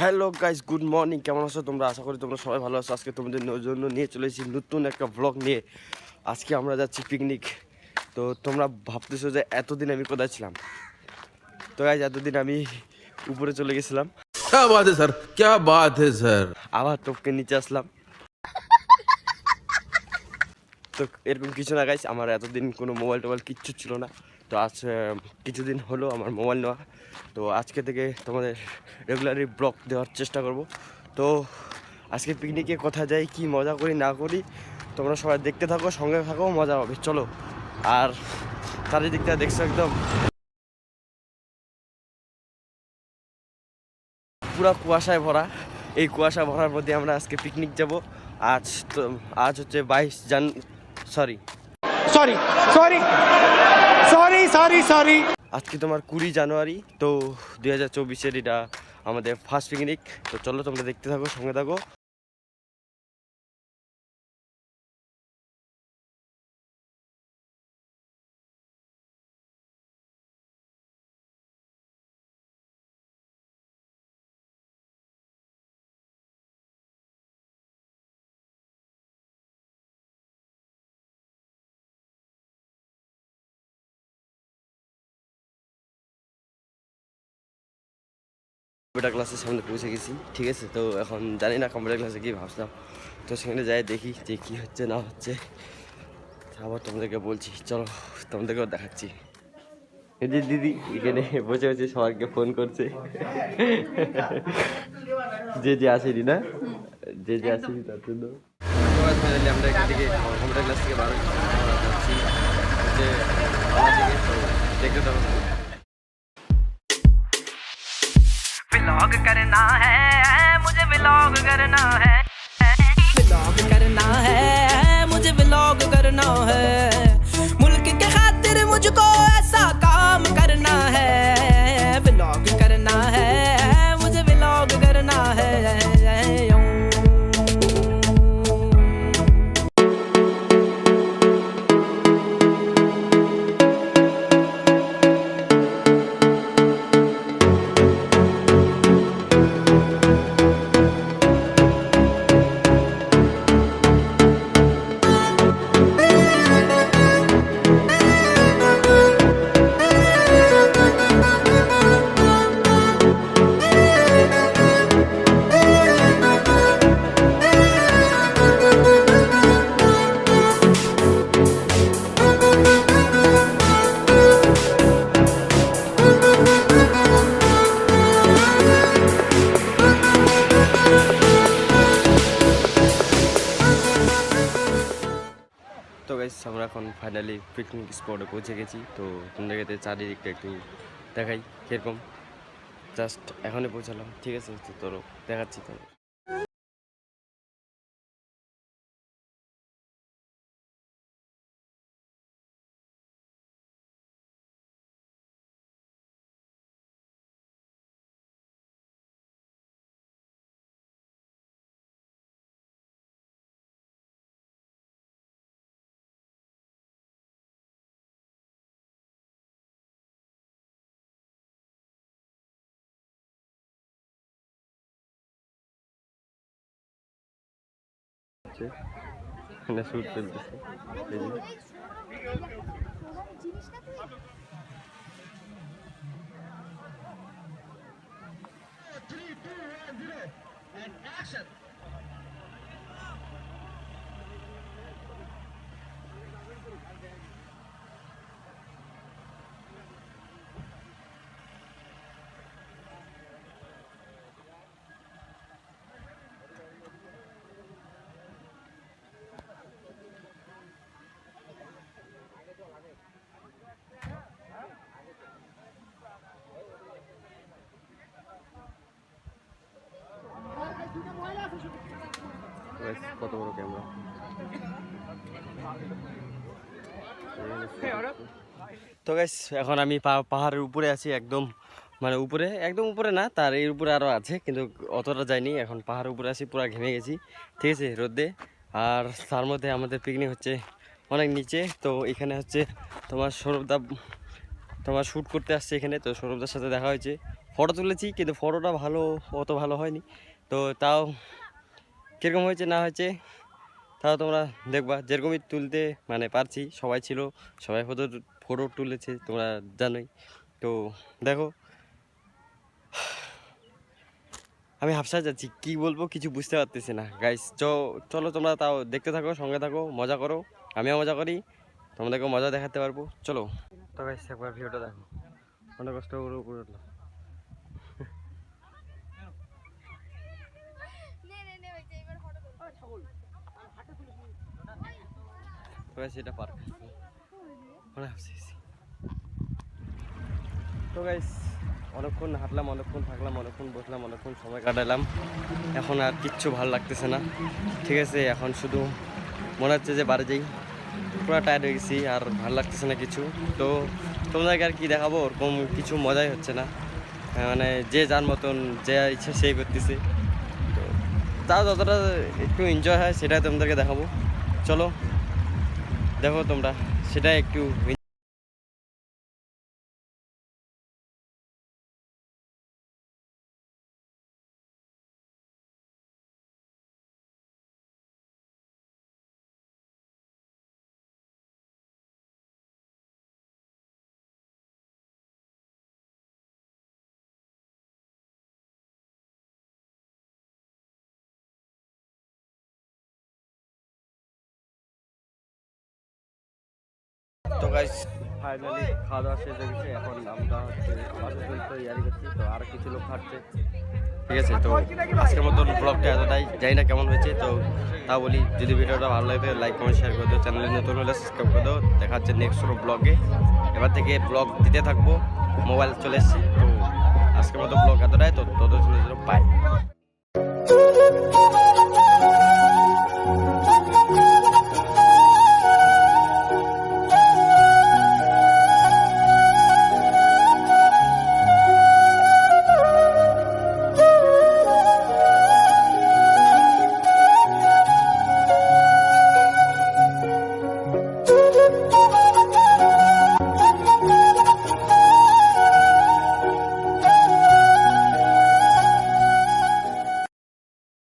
Hello guys good morning. কেমন আছো তোমরা? আশা করি তোমরা সবাই ভালো আছো। আজকে তোমাদের জন্য নিয়ে চলেছি নতুন একটা ব্লগ নিয়ে। আজকে আমরা যাচ্ছি পিকনিক তো তোমরা ভাবতেছো যে এতদিন আমি কোথায় ছিলাম? তো গাইজ এতদিন আমি উপরে চলে গেছিলাম। স্যার ক্যা বাত স্যার আবার টপকে নিচে আসলাম। তো এরকম কিছু না গাইস আমার এতদিন কোনো মোবাইল টোবাইল কিচ্ছু ছিল না। তো আজ কিছুদিন হলো আমার মোবাইল নেওয়া। তো আজকে থেকে তোমাদের রেগুলারলি ব্লগ দেওয়ার চেষ্টা করব। তো আজকে পিকনিকে কোথায় যাই কি মজা করি না করি তোমরা সবাই দেখতে থাকো সঙ্গে থাকো মজা হবে। চলো আর চারিদিকটা দেখছ একদম। পুরো কুয়াশায় ভরা। এই কুয়াশা ভরার মধ্যে আমরা আজকে পিকনিক যাব। আজ তো আজ হচ্ছে বাইশ জান sorry sorry sorry, sorry, sorry sorry আজকে তোমার কুড়ি জানুয়ারি তো দুই হাজার চব্বিশের এটা আমাদের ফার্স্ট পিকনিক তো চলো তোমরা দেখতে থাকো সঙ্গে থাকো। কম্পিউটার ক্লাসের সামনে পৌঁছে গেছি ঠিক আছে? তো এখন জানি না কম্পিউটার ক্লাসে কি ভাবছিলাম। তো সেখানে যাই দেখি যে কী হচ্ছে না হচ্ছে। আবার তোমাদেরকে বলছি চলো তোমাদেরকেও দেখাচ্ছি। এই যে দিদি এখানে বসে বসে সবাইকে ফোন করছে। যে যে আসেনি না? যে যে আসেনি তার জন্য। আমরা এখান থেকে কম্পিউটার ক্লাস থেকে বার যাচ্ছি তো দেখতে व्लॉग करना है मुझे ब्लॉग करना है। ब्लॉग करना है मुझे ब्लॉग करना है। গাইস আমরা এখন ফাইনালি পিকনিক স্পটে পৌঁছে গেছি। তো তোমাদেরকে চারিদিকটা একটু দেখাই কীরকম। জাস্ট এখনই পৌঁছালাম, ঠিক আছে? তো তোর দেখাচ্ছি তো হচ্ছে এখানে শ্যুট চলতেছে। এই যে। Guys, কত বড় ক্যামেরা তো গাইস এখন আমি পাহাড়ের উপরে আছি একদম মানে উপরে একদম উপরে না তার এর উপরে আরও আছে কিন্তু অতটা যায়নি এখন পাহাড়ের উপরে আছি পুরো ঘেমে গেছি ঠিক আছে রোদে। আর তার মধ্যে আমাদের পিকনিক হচ্ছে অনেক নিচে তো এখানে হচ্ছে তোমার সৌরভদা তোমার শ্যুট করতে আসছে এখানে তো সৌরভদার সাথে দেখা হয়েছে। ফটো তুলেছি কিন্তু ফটোটা ভালো অত ভালো হয়নি তো তাও কীরকম হয়েছে, না হয়েছে, তাও তোমরা দেখবা। যেরকমই তুলতে মানে পারছি, সবাই ছিল, সবাই ফটো ফটো তুলেছে, তোমরা জানোই। তো দেখো, আমি হাফসা যাচ্ছি, কি বলব কিছু বুঝতে পারতেছি না। গাইস চলো তোমরা তাও দেখতে থাকো, সঙ্গে থাকো, মজা করো। আমিও মজা করি তোমাদেরকে মজা দেখাতে পারব। চলো। তো গাইস একবার ভিডিওটা দেখো। অনেক কষ্ট করে উঠলাম। তো গাইস অনেকক্ষণ হাঁটলাম, অনেকক্ষণ থাকলাম, অনেকক্ষণ বসলাম, অনেকক্ষণ সময় কাটালাম। এখন আর কিচ্ছু ভালো লাগতেছে না। ঠিক আছে, এখন শুধু মনে হচ্ছে যে বাড়ি যাই। পুরো টায়ার্ড হয়ে গেছি, আর ভালো লাগতেছে না কিছু। তো তোমাদেরকে আর কি দেখাবো? ওরকম কিছু মজাই হচ্ছে না। মানে যে যার মতন, যে ইচ্ছে সেই করতেছে। তাও যতটা একটু এনজয় হয় সেটাই তোমাদেরকে দেখাবো। চলো দেখো তোমরা সেটা একটু গাইস ফাইনালি খাওয়া দাওয়া শেষ হয়ে গেছে। এখন আমরা হচ্ছে বাসে চলতে ইয়ারি করছি তো আর কিছু লোক খাচ্ছে ঠিক আছে তো আজকের মতন ব্লগটা এতটাই। জানি না কেমন হয়েছে তো তা বলি যদি ভিডিওটা ভালো লাগে লাইক কমেন্ট শেয়ার করে দিও। চ্যানেলে নতুন হলে সাবস্ক্রাইব করে দিও। দেখা হচ্ছে নেক্সট কোনো ব্লগে এবার থেকে ব্লগ দিতে থাকব। মোবাইল চলে এসেছি তো আজকের মতো ব্লগ এতটাই তো তত পাই